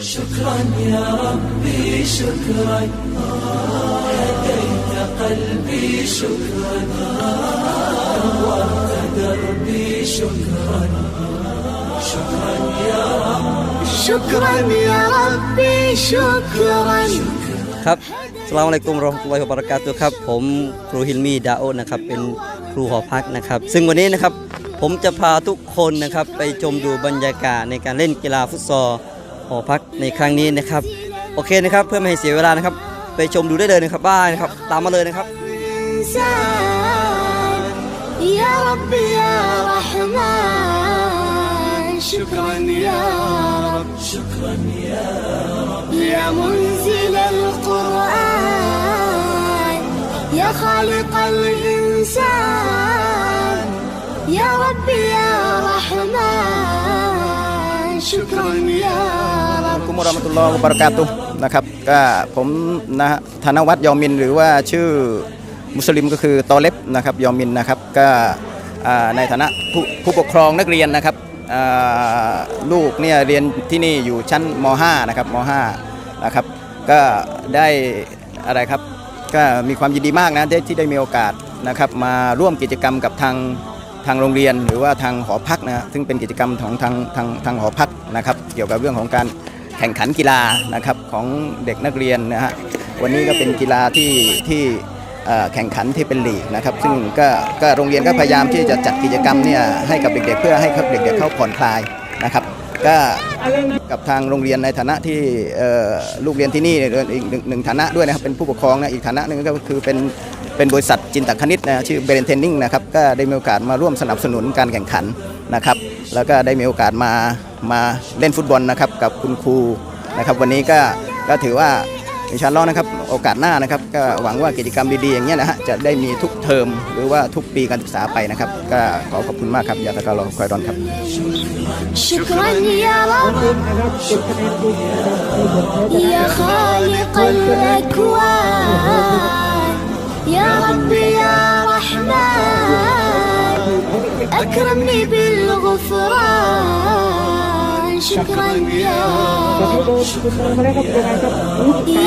شكرا يا ربي شكرا هديت قلبي شكرا نورت دربي شكرا شكرا يا رب شكرا يا ربي شكرا ครับสลามอะลัยกุมรอฮ์มะตุลลอฮิวะบะเราะกาตุฮ์ครับ ผมครูฮิลมีดาโอนะครับ เป็นครูหอพักนะครับ ซึ่งวันนี้นะครับ ผมจะพาทุกคนนะครับ ไปชมดูบรรยากาศในการเล่นกีฬาฟุตซอล หอพักในครั้งนี้นะครับ โอเคนะครับ เพื่อไม่ให้เสียเวลานะครับ ไปชมดูได้เลยนะครับบ้านนะครับ ตามมาเลยนะครับ إنسان يا رب يا رحمن شكرا يا رب شكرا يا رب يا منزل القرآن يا خالق الإنسان يا رب يا رحمن شكرا يا رب กุ มรอมตุลลอฮ์บะเรากาตุนะครับก็ผมนะฮะธนวัฒน์ยอมินหรือว่าชื่อมุสลิมก็คือตอเล็บนะครับยอมินนะครับก็ในฐานะผู้ผู้ปกครองนักเรียนนะครับลูกเนี่ยเรียนที่นี่อยู่ชั้นม .5 นะครับม .5 นะครับก็ได้อะไรครับก็มีความยินดีมากนะที่ได้มีโอกาสนะครับมาร่วมกิจกรรมกับทางทางโรงเรียนหรือว่าทางหอพักนะซึ่งเป็นกิจกรรมของทางทางทางหอพักนะครับ เกี่ยวกับเรื่องของการ แข่งขันกีฬานะครับของเด็กนักเรียนนะฮะวันนี้ก็เป็นกีฬาที่ที่แข่งขันที่เป็นลีกนะครับ ซึ่งก็ก็โรงเรียนก็พยายามที่จะจัดกิจกรรมเนี่ยให้กับเด็กๆ เพื่อให้เด็กๆเข้าผ่อนคลายนะครับ ก็กับทางโรงเรียนในฐานะที่ลูกเรียนที่นี่อีกหนึ่งหนึ่งฐานะด้วยนะครับเป็นผู้ปกครองนะอีกฐานะหนึ่งก็คือเป็นเป็นบริษัทจินตคณิตนะชื่อเบรนเทนนิงนะครับก็ได้มีโอกาสมาร่วมสนับสนุนการแข่งขันนะครับ แล้วก็ได้มีโอกาสมา มาเล่นฟุตบอลนะครับกับคุณครูนะครับวันนี้ก็ก็ถือว่าอินชาอัลอฮ์นะครับโอกาสหน้านะครับก็หวังว่ากิจกรรมดีๆอย่างเงี้ยนะฮะจะได้มีทุกเทอมหรือว่าทุกปีการศึกษาไปนะครับ ก็ขอขอบคุณมากครับยาตะกาลอคอยรอนครับ شكرا يا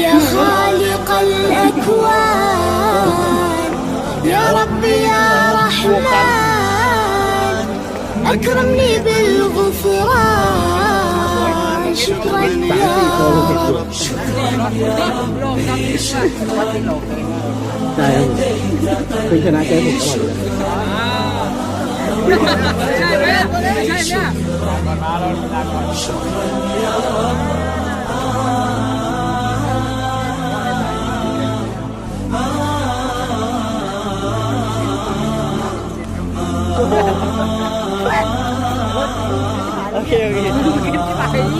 يا خالق الأكوان يا رب يا رحمن أكرمني بالغفران شكرا يا رب الأكوان يا رب شكرا يا رب ใช่ครับผมเพิ่งชนะเจอผมตลอดเลย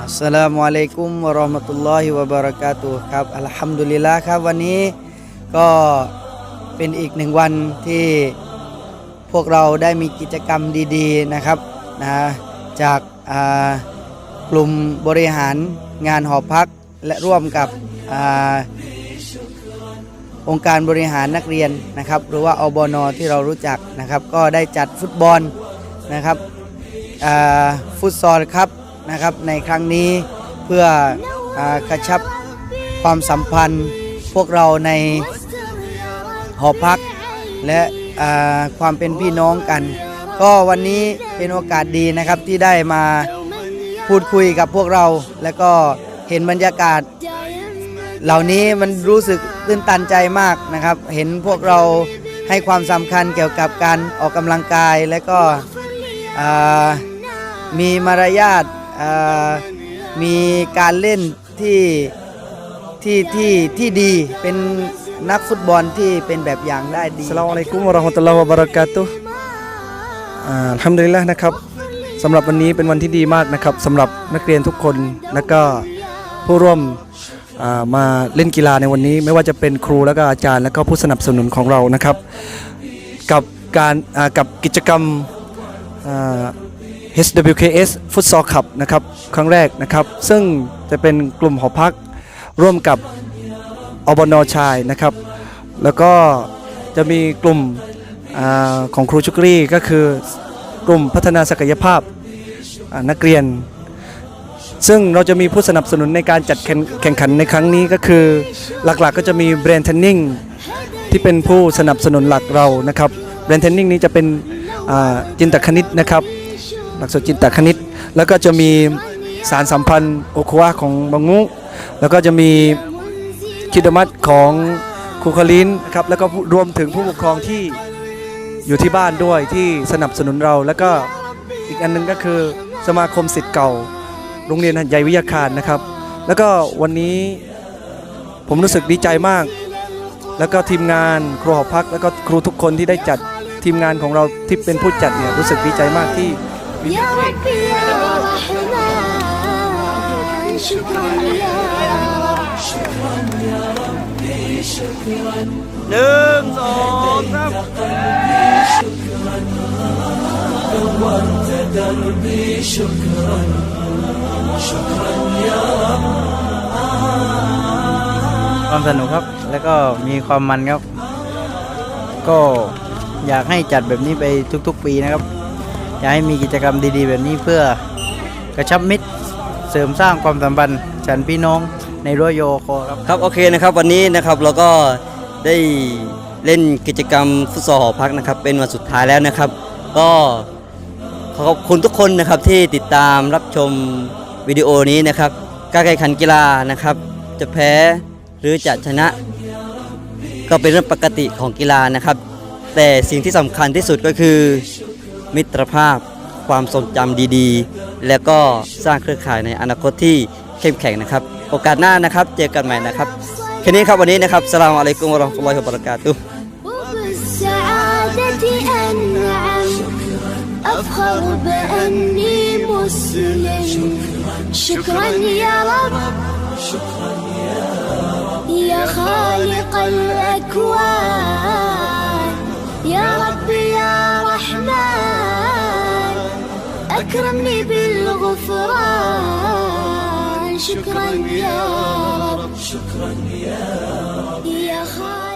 อัสสลามุอะลัยกุมวะเราะห์มะตุลลอฮิวะบะเราะกาตุฮ์ครับอัลฮัมดุลิลละห์ครับวันนี้ก็เป็นอีกหนึ่งวันที่ พวกเราได้มีกิจกรรมดีๆนะครับนะจากกลุ่มบริหารงานหอพักและร่วมกับอองค์การบริหารนักเรียนนะครับ หรือว่าอบนที่เรารู้จักนะครับ ก็ได้จัดฟุตบอลนะครับฟุตซอลครับนะครับในครั้งนี้เพื่ออกระชับความสัมพันธ์พวกเราในหอพักและ ความเป็นพี่น้องกัน ก็วันนี้เป็นโอกาสดีนะครับที่ได้มาพูดคุยกับพวกเรา และก็เห็นบรรยากาศ เหล่านี้มันรู้สึกตื้นตันใจมากนะครับ เห็นพวกเราให้ความสำคัญเกี่ยวกับการออกกำลังกายและก็มีมารยาทมีการเล่นที่ที่ที่ที่ดีเป็น นักฟุตบอลที่เป็นแบบอย่างได้ดีสลามอะลัยกุมวะเราะห์มะตุลลอฮ์วะบะเราะกาตุฮ์อัลฮัมดุลิลละนะครับสำหรับวันนี้เป็นวันที่ดีมากนะครับสำหรับนักเรียนทุกคนและก็ผู้ร่วมอ่ามาเล่นกีฬาในวันนี้ ไม่ว่าจะเป็นครูแล้วก็อาจารย์ แล้วก็ผู้สนับสนุนของเรานะครับ กับการอ่ากับกิจกรรมอ่า HWKS Futsal Cup นะครับครั้งแรกนะครับ ซึ่งจะเป็นกลุ่มหอพักร่วมกับ อบนชายนะครับ แล้วก็จะมีกลุ่มอของครูชุกรีก็คือกลุ่มพัฒนาศักยภาพนักเรียน ซึ่งเราจะมีผู้สนับสนุนในการจัดแข่งขันในครั้งนี้ก็คือหลักๆก็จะมีแบรนด์เทนนิ่งที่เป็นผู้สนับสนุนหลักเรานะครับแบรนด์เทนนิ่งนี้จะเป็นจินตคณิตนะครับ หลักสูตรจินตคณิต แล้วก็จะมีสารสัมพันธ์โอควะของบังงุแล้วก็จะมี คิดมัตของครูคลินนะครับแล้วก็รวมถึงผู้ปกครองที่อยู่ที่บ้านด้วยที่สนับสนุนเรา แล้วก็อีกอันนึงก็คือสมาคมสิทธิ์เก่า โรงเรียนหัดใหญ่วิทยาคารนะครับ แล้วก็วันนี้ผมรู้สึกดีใจมาก แล้วก็ทีมงานครูหอพัก แล้วก็ครูทุกคนที่ได้จัดทีมงานของเราที่เป็นผู้จัดเนี่ยรู้สึกดีใจมากที่มีช่วย หนึ่งสองสามความสนุกครับ แล้วก็มีความมันครับ ก็อยากให้จัดแบบนี้ไปทุกๆปีนะครับ อยากให้มีกิจกรรมดีๆ แบบนี้เพื่อกระชับมิตร เสริมสร้างความสัมพันธ์ฉันพี่น้อง ในรั้วโยโคครับ ครับโอเคนะครับวันนี้นะครับเราก็ได้เล่นกิจกรรมฟุตซอลหอพักนะครับ เป็นวันสุดท้ายแล้วนะครับ ก็ขอขอบคุณทุกคนนะครับที่ติดตามรับชมวิดีโอนี้นะครับการแข่งขันกีฬานะครับ จะแพ้หรือจะชนะ ก็เป็นเรื่องปกติของกีฬานะครับ แต่สิ่งที่สำคัญที่สุดก็คือ มิตรภาพความทรงจำดีๆ แล้วก็สร้างเครือข่ายในอนาคตที่เข้มแข็งนะครับ โอกาสหน้านะครับ เจอกันใหม่นะครับแค่นี้ครับวันนี้นะครับสลามอะลัยกุมวะเราะห์มะตุลลอฮิวะบะเราะกาตุฮ์ وبالسعادة أنعم أفخر بأني مسلم شكرا يا رب يا خالق الأكوان يا رب يا رحمن أكرمني بالغفران شكرا يا رب شكرا يا رب يا خالق